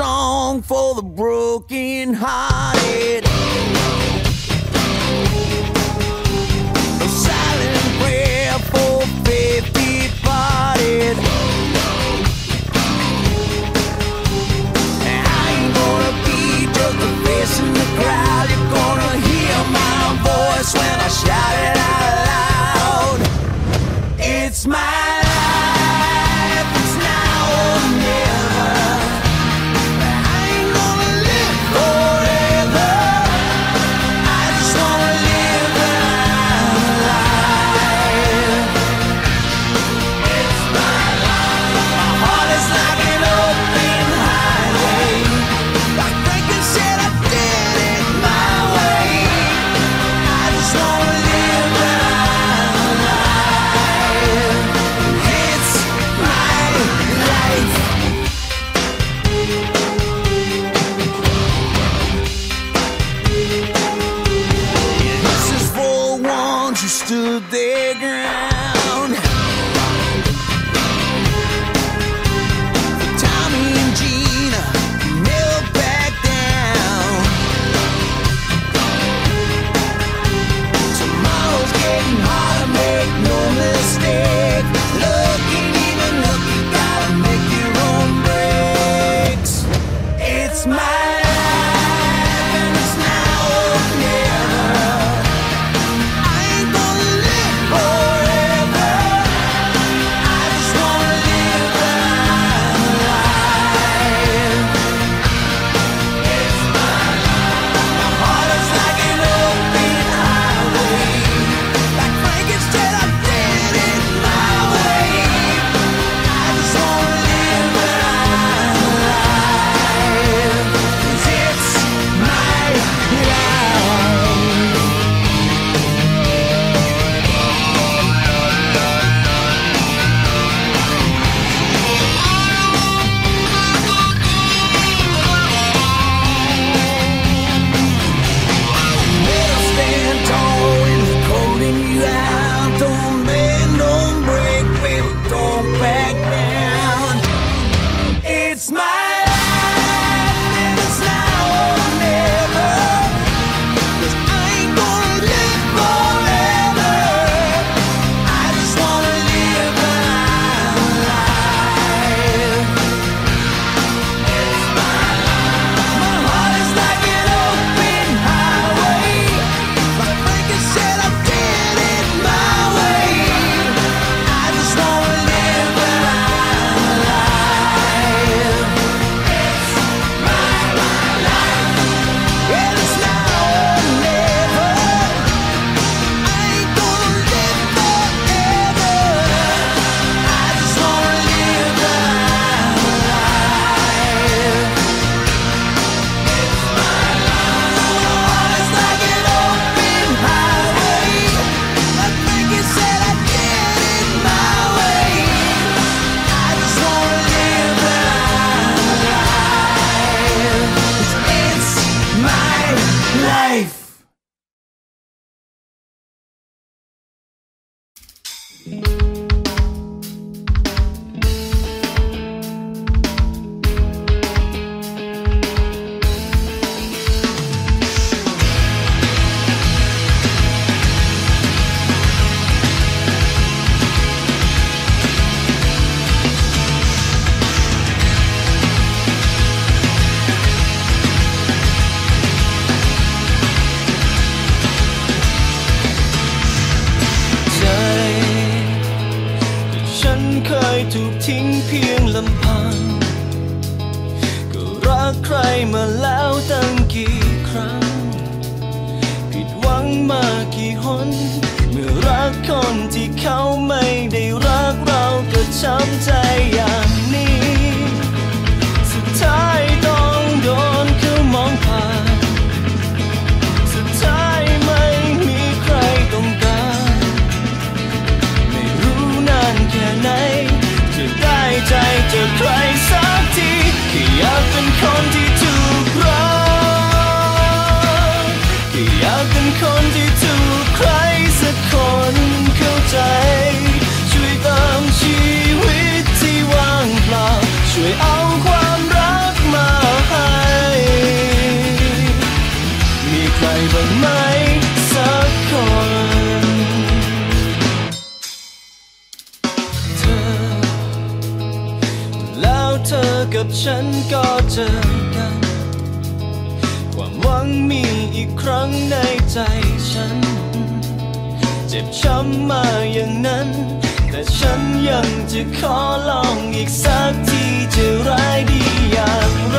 song for the broken hearted. งเพียงลำพัง ก็รักใครมาแล้วตั้งกี่ครั้ง ผิดหวังมากี่หน เมื่อรักคนที่เขาไม่ได้รักเราก็ช้ำใจอย่าง บ้างไหมสักคน เธอ แล้วเธอกับฉันก็เจอกัน ความหวังมีอีกครั้งในใจฉัน เจ็บช้ำมาอย่างนั้น แต่ฉันยังจะขอลองอีกสักทีจะร้ายดีอย่างไร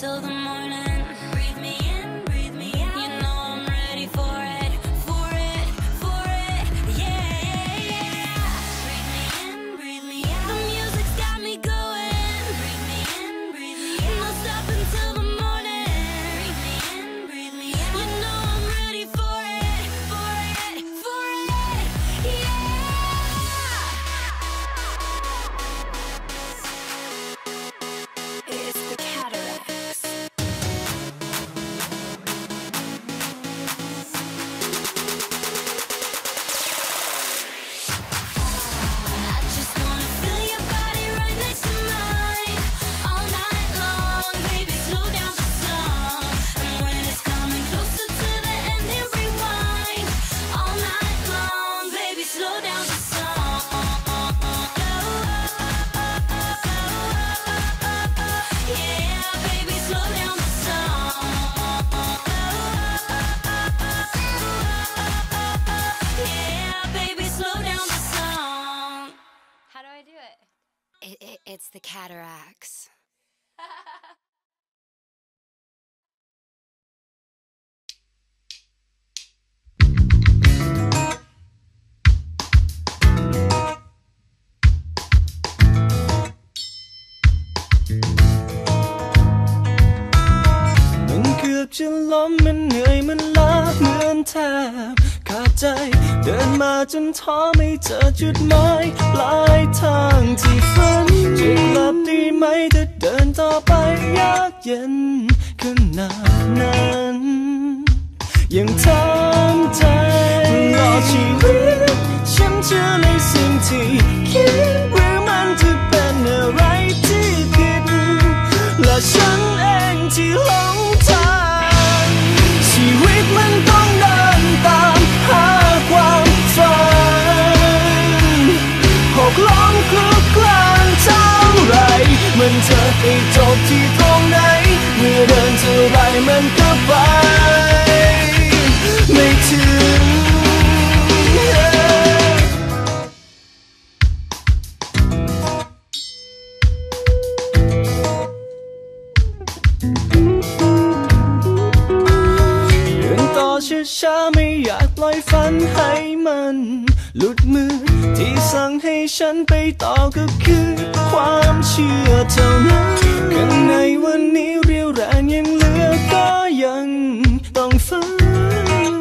till the it's the cataracts. ๆมันเกือบจะล้มมันเหนื่อยมันล้าเหมือนแทบขาด ใจ เดินมาจนท้อไม่เจอจุดหมายปลายทางที่ฝันจะกลับดีไหมถ้าเดินต่อไปยากเย็นขนาดนั้นยังทำใจรอชีวิต ฉันไปต่อก็คือความเชื่อเท่านั้นข้างในวันนี้เรียวแรงยังเหลือก็ยังต้องฝัน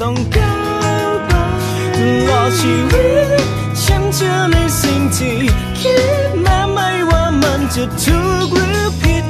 ต้องก้าวไปตลอดชีวิตฉันเชื่อในสิ่งที่คิดแม้ไม่ว่ามันจะถูกหรือผิด